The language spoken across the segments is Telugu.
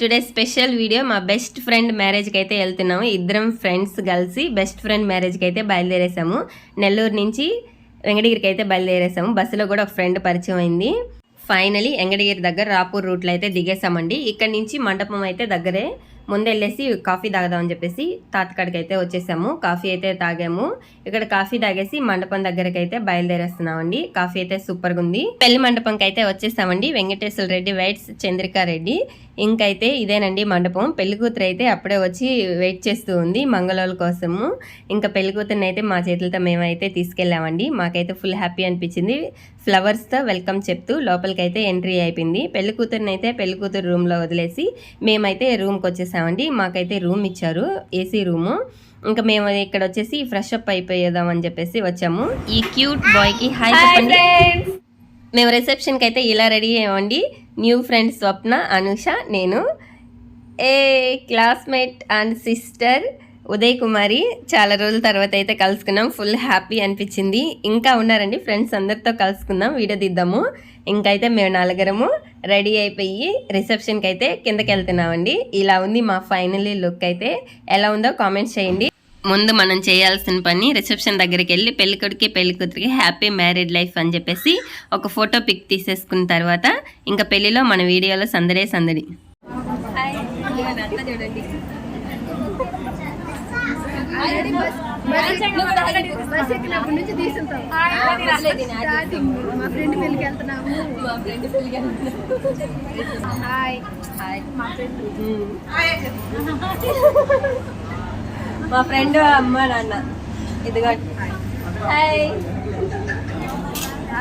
టుడే స్పెషల్ వీడియో మా బెస్ట్ ఫ్రెండ్ మ్యారేజ్కి అయితే వెళ్తున్నాము. ఇద్దరం ఫ్రెండ్స్ కలిసి బెస్ట్ ఫ్రెండ్ మ్యారేజ్కి అయితే బయలుదేరేసాము. నెల్లూరు నుంచి వెంకటగిరికి అయితే బయలుదేరేసాము. బస్సులో కూడా ఒక ఫ్రెండ్ పరిచయం అయింది. ఫైనలీ వెంకటగిరి దగ్గర రాపూర్ రూట్లో అయితే దిగేసామండి. ఇక్కడ నుంచి మండపం అయితే దగ్గరే. ముందు వెళ్ళేసి కాఫీ తాగదామని చెప్పేసి తాతకాడికి అయితే వచ్చేసాము. కాఫీ అయితే తాగాము. ఇక్కడ కాఫీ తాగేసి మండపం దగ్గరకి అయితే బయలుదేరేస్తున్నామండి. కాఫీ అయితే సూపర్గా ఉంది. పెళ్ళి మండపంకి అయితే వచ్చేసామండి. వెంకటేశ్వర రెడ్డి వైట్స్ చంద్రికారెడ్డి ఇంకైతే ఇదేనండి మండపం. పెళ్ళి కూతురు అయితే అప్పుడే వచ్చి వెయిట్ చేస్తూ ఉంది మంగళోళ్ళ కోసము. ఇంకా పెళ్ళి కూతురుని అయితే మా చేతులతో మేమైతే తీసుకెళ్ళామండి. మాకైతే ఫుల్ హ్యాపీ అనిపించింది. ఫ్లవర్స్తో వెల్కమ్ చెప్తూ లోపలికి అయితే ఎంట్రీ అయిపోయింది. పెళ్ళి కూతురుని అయితే పెళ్ళి కూతురు రూమ్లో వదిలేసి మేమైతే రూమ్కి వచ్చేసామండి మాకైతే రూమ్ ఇచ్చారు ఏసీ రూము. ఇంకా మేము ఇక్కడ వచ్చేసి ఫ్రెష్ అప్ అయిపోయేదాం అని చెప్పేసి వచ్చాము. ఈ క్యూట్ బాయ్కి హాయ్ చెప్పండి. మేము రిసెప్షన్కి అయితే ఇలా రెడీ అయ్యామండి. న్యూ ఫ్రెండ్ స్వప్న అనుష నేను. A classmate and sister Uday Kumari చాలా రోజుల తర్వాత అయితే కలుసుకున్నాం. ఫుల్ హ్యాపీ అనిపించింది. ఇంకా ఉన్నారండి ఫ్రెండ్స్ అందరితో కలుసుకుందాం వీడియో తీద్దాము ఇంకైతే మేము నలుగురము రెడీ అయిపోయి రిసెప్షన్కి అయితే కిందకి వెళ్తున్నామండి. ఇలా ఉంది మా ఫైనలీ లుక్ అయితే. ఎలా ఉందో కామెంట్స్ చేయండి. ముందు మనం చేయాల్సిన పని రిసెప్షన్ దగ్గరికి వెళ్ళి పెళ్ళికొడికి పెళ్ళి కూతురికి హ్యాపీ మ్యారీడ్ లైఫ్ అని చెప్పేసి ఒక ఫోటో పిక్ తీసేసుకున్న తర్వాత ఇంకా పెళ్ళిలో మన వీడియోలో సందడే సందడి. బస్ ఎక్కినప్పటి నుంచి తీసుంటాం స్టార్టింగ్ మా ఫ్రెండ్ పెళ్ళికి వెళ్తున్నాము హాయ్. మా ఫ్రెండ్. మా ఫ్రెండ్ అమ్మ నాన్న. ఇదిగో హాయ్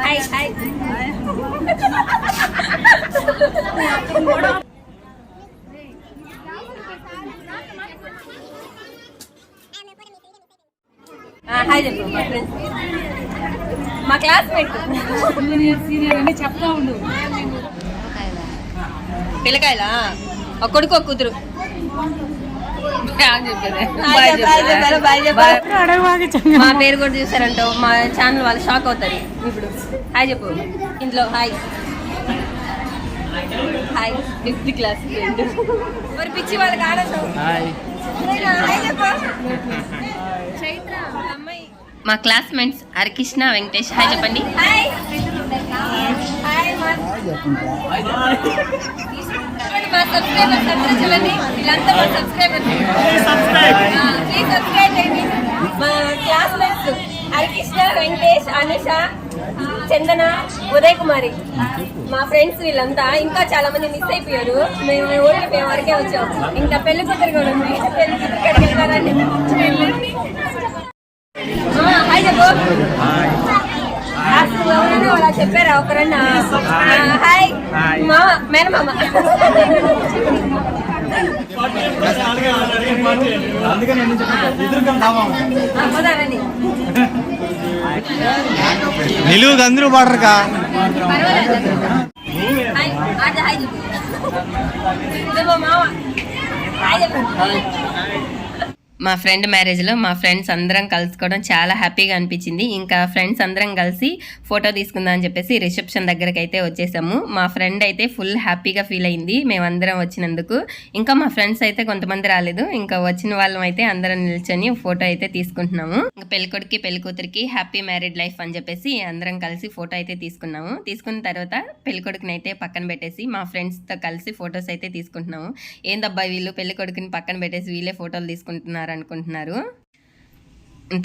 హాయ్ హాయ్ హాయ్ చెప్పు మా ఫ్రెండ్స్ మా క్లాస్మేట్ చెప్తా ఉండు. పిల్లకాయలా? ఒక కొడుకు ఒక కూతురు బాయ్ హాయ్ చెప్పారు, బాయ్ చెప్పారు. మా పేరు కూడా చూసారంట. మా ఛానల్ వాళ్ళు షాక్ అవుతారు. ఇప్పుడు హాయ్ చెప్పు. ఇంట్లో హాయ్. హాయ్. ఫిఫ్త్ క్లాస్ మరి పిచ్చి వాళ్ళకి ఆడటం హాయ్. చెప్పు. చైత్ర అమ్మాయి. మా క్లాస్మేట్స్ హరికృష్ణ వెంకటేష్ హాయ్ చెప్పండి. మా మా సబ్స్క్రైబర్స్ అందరూ చూడండి వీళ్ళంతా మా సబ్స్క్రైబర్స్ ప్లీజ్ సబ్స్క్రైబ్ చేయండి. మా క్లాస్మేట్స్ హరికృష్ణ వెంకటేష్ అనుష చందన ఉదయ్ కుమారి మా ఫ్రెండ్స్ వీళ్ళంతా ఇంకా చాలా మంది మిస్ అయిపోయారు. మేము ఊరికి మేము వరకే వచ్చాం. ఇంకా పెళ్ళి కూతురు కూడా ఉంది. పెళ్ళి కూతురు ఇక్కడికి వెళ్ళారండి హాయ్ చెప్పు. ఎవరైనా అలా చెప్పారా? ఒకరన్నా? హాయ్. మా మేనమామ. నిలువుగా అందరూ పడరుగా పర్వాలేదు. హాయ్. మామ. మా ఫ్రెండ్ మ్యారేజ్లో మా ఫ్రెండ్స్ అందరం కలుసుకోవడం చాలా హ్యాపీగా అనిపించింది. ఇంకా ఫ్రెండ్స్ అందరం కలిసి ఫోటో తీసుకుందాం అని చెప్పేసి రిసెప్షన్ దగ్గరకు అయితే వచ్చేసాము. మా ఫ్రెండ్ అయితే ఫుల్ హ్యాపీగా ఫీల్ అయింది. మేమందరం వచ్చినందుకు. ఇంకా మా ఫ్రెండ్స్ అయితే కొంతమంది రాలేదు. ఇంకా వచ్చిన వాళ్ళం అయితే అందరం నిల్చొని ఫోటో అయితే తీసుకుంటున్నాము. ఇంకా పెళ్ళికొడికి పెళ్ళికూతురికి హ్యాపీ మ్యారీడ్ లైఫ్ అని చెప్పేసి అందరం కలిసి ఫోటో అయితే తీసుకున్నాము. తీసుకున్న తర్వాత పెళ్ళికొడుకుని అయితే పక్కన పెట్టేసి మా ఫ్రెండ్స్తో కలిసి ఫొటోస్ అయితే తీసుకుంటున్నాము. ఏందబ్బా వీళ్ళు? పెళ్ళికొడుకుని పక్కన పెట్టేసి వీళ్ళే ఫోటోలు తీసుకుంటున్నారు. అనుకుంటున్నారు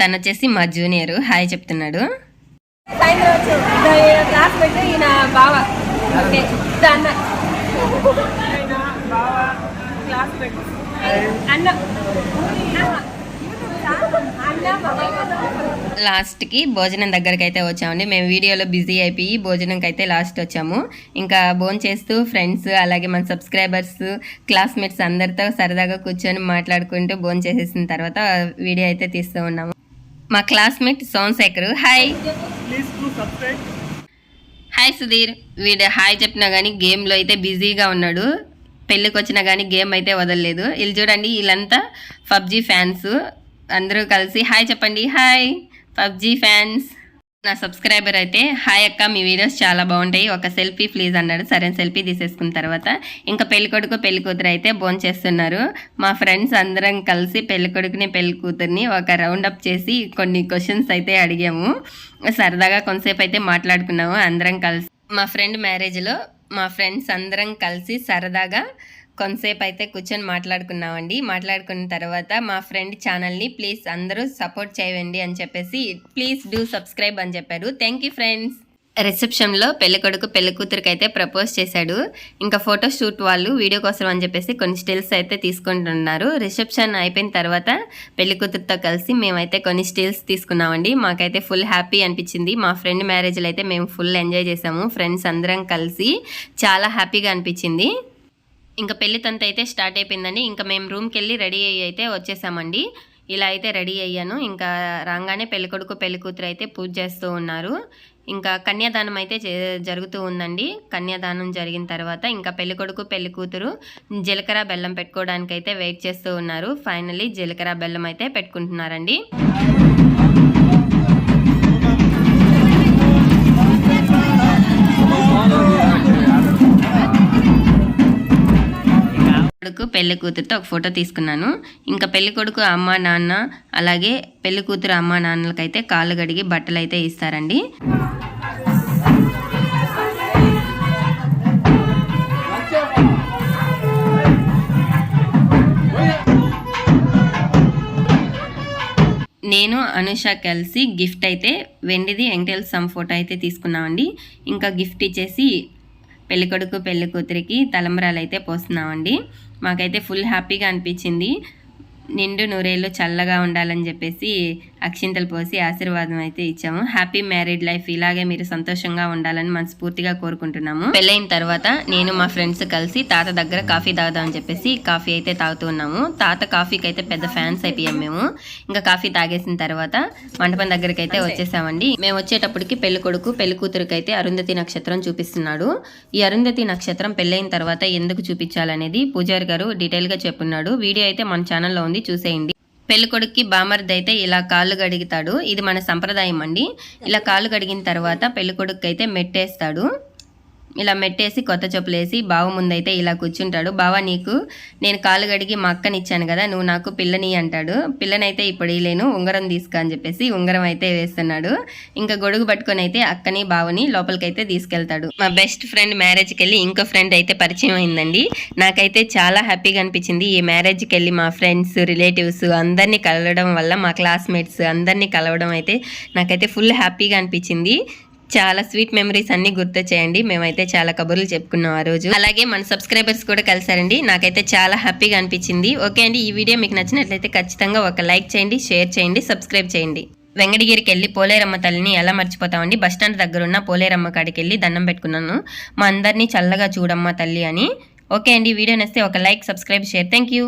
తను వచ్చేసి మా జూనియర్. హాయ్ చెప్తున్నాడు. క్లాస్ పెట్టి ఈయన బావ. అన్న. అన్న. లాస్ట్కి భోజనం దగ్గరికి అయితే వచ్చామండి. మేము వీడియోలో బిజీ అయిపోయి భోజనంకి అయితే లాస్ట్ వచ్చాము. ఇంకా భోజనం చేస్తూ ఫ్రెండ్స్ అలాగే మన సబ్స్క్రైబర్స్ క్లాస్మేట్స్ అందరితో సరదాగా కూర్చొని మాట్లాడుకుంటూ భోజనం చేసేసిన తర్వాత వీడియో అయితే తీస్తూ ఉన్నాము. మా classmate Somashekar hi. Hi Sudheer. వీడు హాయ్ చెప్పినా కానీ గేమ్లో అయితే బిజీగా ఉన్నాడు. పెళ్ళికి వచ్చినా కానీ గేమ్ అయితే వదలలేదు. వీళ్ళు చూడండి వీళ్ళంతా పబ్జీ ఫ్యాన్స్. అందరూ కలిసి హాయ్ చెప్పండి. హాయ్. PUBG fans. నా సబ్స్క్రైబర్ అయితే హాయ్ అక్క మీ వీడియోస్ చాలా బాగుంటాయి. ఒక సెల్ఫీ ప్లీజ్ అన్నాడు. సరే సెల్ఫీ తీసేసుకున్న తర్వాత ఇంకా పెళ్ళికొడుకు పెళ్ళికూతురు పెళ్ళి కూతురు అయితే చేస్తున్నారు. మా ఫ్రెండ్స్ అందరం కలిసి పెళ్ళికొడుకుని పెళ్ళికూతురిని పెళ్ళి కూతుర్ని ఒక రౌండప్ చేసి కొన్ని క్వశ్చన్స్ అయితే అడిగాము. సరదాగా కొంతసేపు అయితే మాట్లాడుకున్నాము అందరం కలిసి. మా ఫ్రెండ్ మ్యారేజ్లో మా ఫ్రెండ్స్ అందరం కలిసి సరదాగా కొంతసేపు అయితే కూర్చొని మాట్లాడుకున్నామండి. మాట్లాడుకున్న తర్వాత మా ఫ్రెండ్ ఛానల్ని ప్లీజ్ అందరూ సపోర్ట్ చేయండి అని చెప్పేసి ప్లీజ్ డూ సబ్స్క్రైబ్ అని చెప్పారు. Thank you friends. రిసెప్షన్లో పెళ్ళి కొడుకు పెళ్ళి కూతురికి అయితే ప్రపోజ్ చేశాడు. ఇంకా ఫోటో షూట్ వాళ్ళు వీడియో కోసం అని చెప్పేసి కొన్ని స్టిల్స్ అయితే తీసుకుంటున్నారు. రిసెప్షన్ అయిపోయిన తర్వాత పెళ్ళి కూతురుతో కలిసి మేమైతే కొన్ని స్టిల్స్ తీసుకున్నామండి. మాకైతే ఫుల్ హ్యాపీ అనిపించింది. మా ఫ్రెండ్ మ్యారేజ్లో అయితే మేము ఫుల్ ఎంజాయ్ చేసాము ఫ్రెండ్స్ అందరం కలిసి చాలా హ్యాపీగా అనిపించింది. ఇంకా పెళ్ళి తంత అయితే స్టార్ట్ అయిపోయిందండి. ఇంకా మేము రూమ్కి వెళ్ళి రెడీ అయ్యి అయితే వచ్చేసామండి. ఇలా అయితే రెడీ అయ్యాను. ఇంకా రాగానే పెళ్ళికొడుకు పెళ్ళి కూతురు అయితే పూజ చేస్తూ ఉన్నారు. ఇంకా కన్యాదానం అయితే జ- జరుగుతూ ఉందండి. కన్యాదానం జరిగిన తర్వాత ఇంకా పెళ్ళికొడుకు పెళ్ళి కూతురు జీలకర్ర బెల్లం పెట్టుకోవడానికి అయితే వెయిట్ చేస్తూ ఉన్నారు. ఫైనలీ జీలకర్ర బెల్లం అయితే పెట్టుకుంటున్నారండి. పెళ్ళి కూతురుతో ఒక ఫోటో తీసుకున్నాను. ఇంకా పెళ్ళి కొడుకు అమ్మ నాన్న అలాగే పెళ్ళి కూతురు అమ్మ నాన్నలకైతే కాళ్ళు గడిగి బట్టలు అయితే ఇస్తారండి. నేను అనుష కలిసి గిఫ్ట్ అయితే వెండిది వెంకటేశ్వర స్వామి ఫోటో అయితే తీసుకున్నామండి. ఇంకా గిఫ్ట్ ఇచ్చేసి పెళ్ళికొడుకు పెళ్ళి కూతురికి తలంబరాలు అయితే పోస్తున్నామండి. మాకైతే ఫుల్ హ్యాపీగా అనిపించింది. నిండు నూరేళ్ళు చల్లగా ఉండాలని చెప్పేసి అక్షింతలు పోసి ఆశీర్వాదం అయితే ఇచ్చాము. హ్యాపీ మ్యారీడ్ లైఫ్ ఇలాగే మీరు సంతోషంగా ఉండాలని మనస్ఫూర్తిగా కోరుకుంటున్నాము. పెళ్ళైన తర్వాత నేను మా ఫ్రెండ్స్ కలిసి తాత దగ్గర కాఫీ తాగుదామని చెప్పేసి కాఫీ అయితే తాగుతూ ఉన్నాము. తాత కాఫీకి అయితే పెద్ద ఫ్యాన్స్ అయిపోయాం మేము. ఇంకా కాఫీ తాగేసిన తర్వాత మండపం దగ్గరికి అయితే వచ్చేసామండి. మేము వచ్చేటప్పటికి పెళ్ళి కొడుకు పెళ్ళి కూతురికి అయితే అరుంధతి నక్షత్రం చూపిస్తున్నాడు. ఈ అరుంధతి నక్షత్రం పెళ్ళైన తర్వాత ఎందుకు చూపించాలనేది పూజారి గారు డీటెయిల్గా చెప్పున్నాడు. వీడియో అయితే మన ఛానల్లో ఉంది చూసేయండి. పెళ్ళికొడుక్కి బామర్ది అయితే ఇలా కాళ్ళు గడుగుతాడు ఇది మన సంప్రదాయం అండి ఇలా కాళ్ళు గడిగిన తర్వాత పెళ్ళి కొడుకు అయితే మెట్టేస్తాడు. ఇలా మెట్టేసి కొత్త చెప్పులు వేసి బావ ముందైతే ఇలా కూర్చుంటాడు. బావ నీకు నేను కాలు గడిగి మా అక్కని ఇచ్చాను కదా నువ్వు నాకు పిల్లని అంటాడు. పిల్లనైతే ఇప్పుడు లేను ఉంగరం తీసుకు అని చెప్పేసి ఉంగరం అయితే వేస్తున్నాడు. ఇంకా గొడుగు పట్టుకొని అయితే అక్కని బావని లోపలికైతే తీసుకెళ్తాడు. మా బెస్ట్ ఫ్రెండ్ మ్యారేజ్కి వెళ్ళి ఇంకో ఫ్రెండ్ అయితే పరిచయం అయిందండి. నాకైతే చాలా హ్యాపీగా అనిపించింది ఈ మ్యారేజ్కి వెళ్ళి మా ఫ్రెండ్స్ రిలేటివ్స్ అందరినీ కలవడం వల్ల మా క్లాస్మేట్స్ అందరినీ కలవడం అయితే నాకైతే ఫుల్ హ్యాపీగా అనిపించింది. చాలా స్వీట్ మెమరీస్ అన్ని గుర్తు చేయండి. మేమైతే చాలా కబుర్లు చెప్పుకున్నాం ఆ రోజు. అలాగే మన సబ్స్క్రైబర్స్ కూడా కలిసారండి. నాకైతే చాలా హ్యాపీగా అనిపించింది. ఓకే అండి ఈ వీడియో మీకు నచ్చినట్లయితే ఖచ్చితంగా ఒక లైక్ చేయండి షేర్ చేయండి సబ్స్క్రైబ్ చేయండి. వెంకటగిరికి వెళ్ళి పోలేరమ్మ తల్లిని ఎలా మర్చిపోతామండి? బస్ స్టాండ్ దగ్గర ఉన్న పోలేరమ్మ కాడికి వెళ్ళి దండం పెట్టుకున్నాను. మా అందరినీ చల్లగా చూడమ్మ తల్లి అని. ఓకే అండి వీడియో నచ్చితే ఒక like subscribe share. Thank you